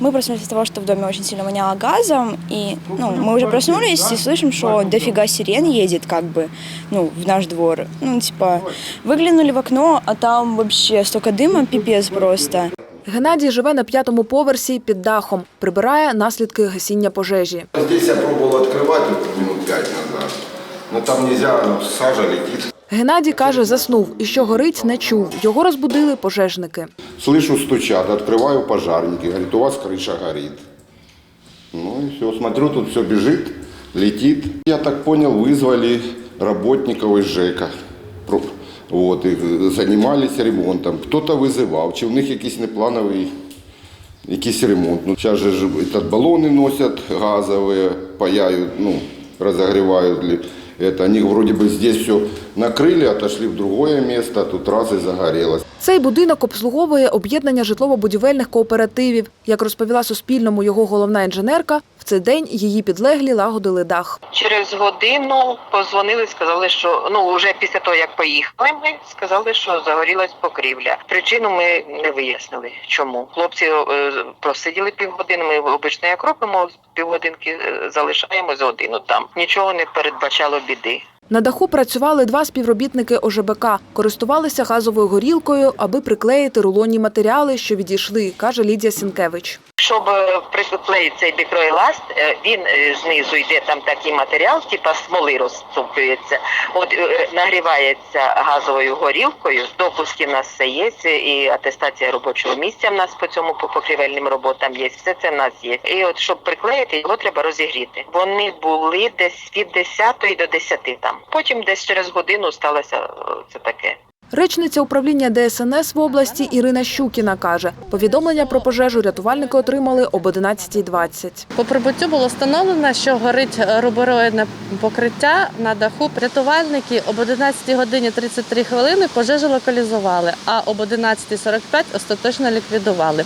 Мы проснулись от того, что в доме очень сильно воняло газом, и ну, мы уже проснулись и слышим, что дофига сирен едет как бы ну, в наш двор. Ну, типа, выглянули в окно, а там вообще столько дыма, пипец просто. Геннадій живе на п'ятому поверсі під дахом, прибирає наслідки гасіння пожежі. Здесь я пробовал открывать вот минут пять назад, но там нельзя, ну, сажа летит. Геннадій каже, заснув і що горить, не чув. Його розбудили пожежники. Слышу, стучат, открываю пожарники, говорит, у вас крыша горит. Ну и все, смотрю, тут все бежит, летит. Я так понял, вызвали работников из ЖЭКа. Про- Вот, и занимались ремонтом. Кто-то вызывав, чи в них якийсь неплановий якийсь ремонт. Ну, зараз же ж этот, балони носять газові, паяють, ну, розогрівають. ли. Это, они вроде бы здесь все накрыли, отошли в другое место, тут раз и загорелось. Цей будинок обслуговує об'єднання житлово-будівельних кооперативів. Як розповіла Суспільному його головна інженерка, в цей день її підлеглі лагодили дах. Через годину позвонили, сказали, що ну вже після того, як поїхали, ми сказали, що загорілась покрівля. Причину ми не вияснили. Чому хлопці е, просиділи півгодини. Ми обично як робимо півгодинки, е, залишаємо з годину там. Нічого не передбачало біди. На даху працювали два співробітники ОЖБК, користувалися газовою горілкою, аби приклеїти рулонні матеріали, що відійшли, каже Лідія Сінкевич. Щоб е, приклеїти цей бікроеласт, е, він е, знизу йде там такий матеріал, типа смоли розтоплюється. От нагрівається газовою горілкою. Допуски в нас все є, і атестація робочого місця в нас по цьому по покрівельним роботам є. Все це в нас є. І от щоб приклеїти, його треба розігріти. Вони були десь від 10 до 10 там. Потім десь через годину сталося це таке. Речниця управління ДСНС в області Ірина Щукіна каже, повідомлення про пожежу рятувальники отримали об 11.20. По прибуттю було встановлено, що горить рубероїдне покриття на даху. Рятувальники об 11 годині 33 хвилини пожежу локалізували, а об 11.45 остаточно ліквідували.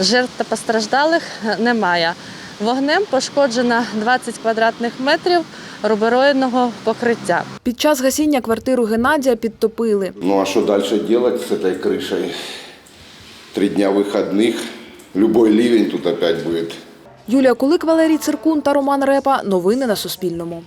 Жертв та постраждалих немає. Вогнем пошкоджено 20 квадратних метрів рубероїдного покриття. Під час гасіння квартиру Геннадія підтопили. Ну а что дальше делать с этой крышей? Три дня выходных, любой ливень тут опять будет. Юлія Кулик, Валерій Циркун та Роман Репа. Новини на Суспільному.